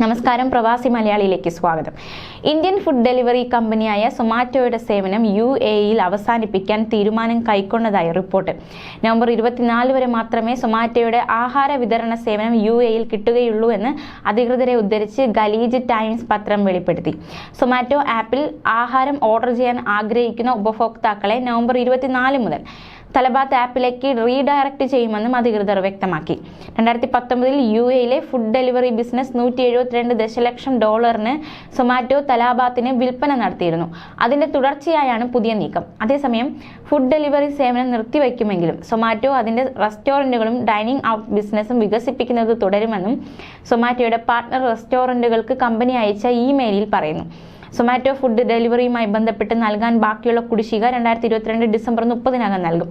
നമസ്കാരം പ്രവാസി മലയാളിയിലേക്ക് സ്വാഗതം. ഇന്ത്യൻ ഫുഡ് ഡെലിവറി കമ്പനിയായ സൊമാറ്റോയുടെ സേവനം യു എ ഇയിൽ അവസാനിപ്പിക്കാൻ തീരുമാനം കൈക്കൊണ്ടതായി റിപ്പോർട്ട്. നവംബർ ഇരുപത്തിനാല് വരെ മാത്രമേ സൊമാറ്റോയുടെ ആഹാര വിതരണ സേവനം യു എയിൽ കിട്ടുകയുള്ളൂ എന്ന് അധികൃതരെ ഉദ്ധരിച്ച് ഗലീജ് ടൈംസ് പത്രം വെളിപ്പെടുത്തി. സൊമാറ്റോ ആപ്പിൽ ആഹാരം ഓർഡർ ചെയ്യാൻ ആഗ്രഹിക്കുന്ന ഉപഭോക്താക്കളെ നവംബർ ഇരുപത്തിനാല് മുതൽ തലബാത്ത് ആപ്പിലേക്ക് റീഡയറക്റ്റ് ചെയ്യുമെന്നും അധികൃതർ വ്യക്തമാക്കി. രണ്ടായിരത്തി പത്തൊമ്പതിൽ യു എയിലെ ഫുഡ് ഡെലിവറി ബിസിനസ് നൂറ്റി എഴുപത്തിരണ്ട് ദശലക്ഷം ഡോളറിന് സൊമാറ്റോ തലാബാത്തിന് വിൽപ്പന നടത്തിയിരുന്നു. അതിന്റെ തുടർച്ചയായാണ് പുതിയ നീക്കം. അതേസമയം ഫുഡ് ഡെലിവറി സേവനം നിർത്തിവെക്കുമെങ്കിലും സൊമാറ്റോ അതിന്റെ റെസ്റ്റോറന്റുകളും ഡൈനിങ് ഔട്ട് ബിസിനസ്സും വികസിപ്പിക്കുന്നത് തുടരുമെന്നും സൊമാറ്റോയുടെ പാർട്ട്ണർ റെസ്റ്റോറന്റുകൾക്ക് കമ്പനി അയച്ച ഇമെയിലിൽ പറയുന്നു. സൊമാറ്റോ ഫുഡ് ഡെലിവറിയുമായി ബന്ധപ്പെട്ട് നൽകാൻ ബാക്കിയുള്ള കുടിശ്ശിക രണ്ടായിരത്തി ഇരുപത്തിരണ്ട് ഡിസംബർ മുപ്പതിനകം നൽകും.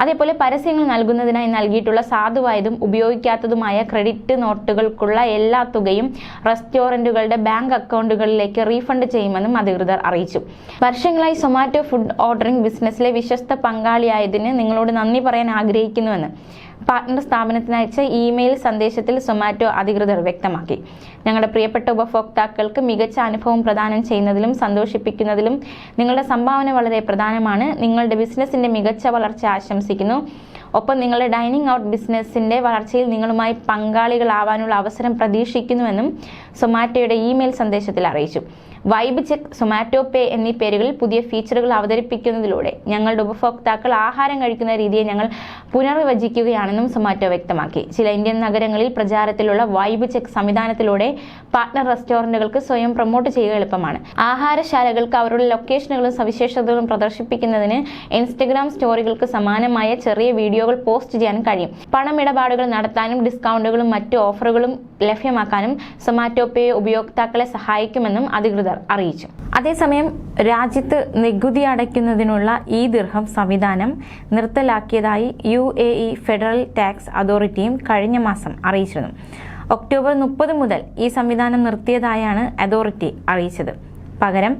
അതേപോലെ പരസ്യങ്ങൾ നൽകുന്നതിനായി നൽകിയിട്ടുള്ള സാധുവായതും ഉപയോഗിക്കാത്തതുമായ ക്രെഡിറ്റ് നോട്ടുകൾക്കുള്ള എല്ലാ തുകയും റെസ്റ്റോറന്റുകളുടെ ബാങ്ക് അക്കൗണ്ടുകളിലേക്ക് റീഫണ്ട് ചെയ്യുമെന്നും അധികൃതർ അറിയിച്ചു. വർഷങ്ങളായി സൊമാറ്റോ ഫുഡ് ഓർഡറിംഗ് ബിസിനസ്സിലെ വിശ്വസ്ത പങ്കാളിയായതിന് നിങ്ങളോട് നന്ദി പറയാൻ ആഗ്രഹിക്കുന്നുവെന്ന് പാർട്ട്ണർ സ്ഥാപനത്തിന് അയച്ച ഇമെയിൽ സന്ദേശത്തിൽ സൊമാറ്റോ അധികൃതർ വ്യക്തമാക്കി. ഞങ്ങളുടെ പ്രിയപ്പെട്ട ഉപഭോക്താക്കൾക്ക് മികച്ച അനുഭവം പ്രദാനം ചെയ്യുന്നതിലും സന്തോഷിപ്പിക്കുന്നതിലും നിങ്ങളുടെ സംഭാവന വളരെ പ്രധാനമാണ്. നിങ്ങളുടെ ബിസിനസിന്റെ മികച്ച വളർച്ച ആശംസിക്കുന്നു. ഒപ്പം നിങ്ങളുടെ ഡൈനിങ് ഔട്ട് ബിസിനസിന്റെ വളർച്ചയിൽ നിങ്ങളുമായി പങ്കാളികളാവാനുള്ള അവസരം പ്രതീക്ഷിക്കുന്നുവെന്നും സൊമാറ്റോയുടെ ഇമെയിൽ സന്ദേശത്തിൽ അറിയിച്ചു. വൈബ് ചെക്ക് സൊമാറ്റോ പേ എന്നീ പേരുകളിൽ പുതിയ ഫീച്ചറുകൾ അവതരിപ്പിക്കുന്നതിലൂടെ ഞങ്ങളുടെ ഉപഭോക്താക്കൾ ആഹാരം കഴിക്കുന്ന രീതിയെ ഞങ്ങൾ പുനർവിഭജിക്കുകയാണെന്നും സൊമാറ്റോ വ്യക്തമാക്കി. ചില ഇന്ത്യൻ നഗരങ്ങളിൽ പ്രചാരത്തിലുള്ള വൈബ് ചെക്ക് സംവിധാനത്തിലൂടെ പാർട്ണർ റെസ്റ്റോറന്റുകൾക്ക് സ്വയം പ്രൊമോട്ട് ചെയ്യുക എളുപ്പമാണ്. ആഹാരശാലകൾക്ക് അവരുടെ ലൊക്കേഷനുകളും സവിശേഷതകളും പ്രദർശിപ്പിക്കുന്നതിന് ഇൻസ്റ്റഗ്രാം സ്റ്റോറികൾക്ക് സമാനമായ ചെറിയ വീഡിയോകൾ പോസ്റ്റ് ചെയ്യാൻ കഴിയും. പണമിടപാടുകൾ നടത്താനും ഡിസ്കൗണ്ടുകളും മറ്റു ഓഫറുകളും ലഭ്യമാക്കാനും സൊമാറ്റോ പേ ഉപയോക്താക്കളെ സഹായിക്കുമെന്നും അധികൃതർ അറിയിച്ചു. അതേസമയം രാജ്യത്ത് നികുതി അടയ്ക്കുന്നതിനുള്ള ഈ ദീർഘം സംവിധാനം നിർത്തലാക്കിയതായി U A E federal tax അതോറിറ്റിയും കഴിഞ്ഞ മാസം അറിയിച്ചിരുന്നു. ഒക്ടോബർ മുപ്പത് മുതൽ ഈ സംവിധാനം നിർത്തിയതായാണ് അതോറിറ്റി അറിയിച്ചത്. പകരം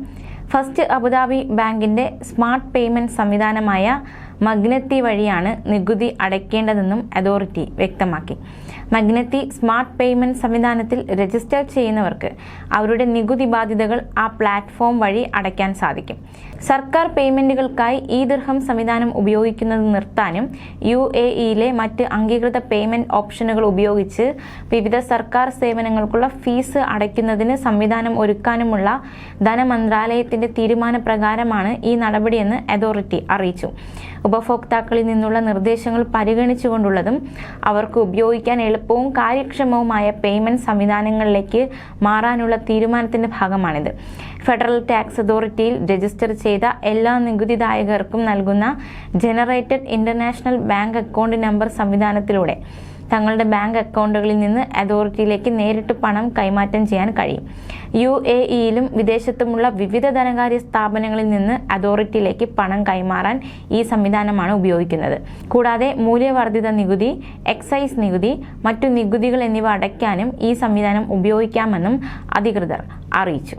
ഫസ്റ്റ് അബുദാബി ബാങ്കിന്റെ സ്മാർട്ട് പേയ്മെന്റ് സംവിധാനമായ മഗ്നത്തി വഴിയാണ് നികുതി അടയ്ക്കേണ്ടതെന്നും അതോറിറ്റി വ്യക്തമാക്കി. മഗ്നത്തി സ്മാർട്ട് പേയ്മെന്റ് സംവിധാനത്തിൽ രജിസ്റ്റർ ചെയ്യുന്നവർക്ക് അവരുടെ നികുതി ബാധ്യതകൾ ആ പ്ലാറ്റ്ഫോം വഴി അടയ്ക്കാൻ സാധിക്കും. സർക്കാർ പേയ്മെന്റുകൾക്കായി ഈ ദീർഘം സംവിധാനം ഉപയോഗിക്കുന്നത് നിർത്താനും യു എ ഇയിലെ മറ്റ് അംഗീകൃത പേയ്മെന്റ് ഓപ്ഷനുകൾ ഉപയോഗിച്ച് വിവിധ സർക്കാർ സേവനങ്ങൾക്കുള്ള ഫീസ് അടയ്ക്കുന്നതിന് സംവിധാനം ഒരുക്കാനുമുള്ള ധനമന്ത്രാലയത്തിന്റെ തീരുമാനപ്രകാരമാണ് ഈ നടപടിയെന്ന് അതോറിറ്റി അറിയിച്ചു. ഉപഭോക്താക്കളിൽ നിന്നുള്ള നിർദ്ദേശങ്ങൾ പരിഗണിച്ചുകൊണ്ടുള്ളതും അവർക്ക് ഉപയോഗിക്കാൻ എളുപ്പവും കാര്യക്ഷമവുമായ പേയ്മെന്റ് സംവിധാനങ്ങളിലേക്ക് മാറാനുള്ള തീരുമാനത്തിന്റെ ഭാഗമാണിത്. ഫെഡറൽ ടാക്സ് അതോറിറ്റിയിൽ രജിസ്റ്റർ ചെയ്ത എല്ലാ നികുതിദായകർക്കും നൽകുന്ന generated international bank account number സംവിധാനത്തിലൂടെ തങ്ങളുടെ ബാങ്ക് അക്കൗണ്ടുകളിൽ നിന്ന് അതോറിറ്റിയിലേക്ക് നേരിട്ട് പണം കൈമാറ്റം ചെയ്യാൻ കഴിയും. യു എ ഇയിലും വിദേശത്തുമുള്ള വിവിധ ധനകാര്യ സ്ഥാപനങ്ങളിൽ നിന്ന് അതോറിറ്റിയിലേക്ക് പണം കൈമാറാൻ ഈ സംവിധാനമാണ് ഉപയോഗിക്കുന്നത്. കൂടാതെ മൂല്യവർദ്ധിത നികുതി എക്സൈസ് നികുതി മറ്റു നികുതികൾ എന്നിവ അടയ്ക്കാനും ഈ സംവിധാനം ഉപയോഗിക്കാമെന്നും അധികൃതർ അറിയിച്ചു.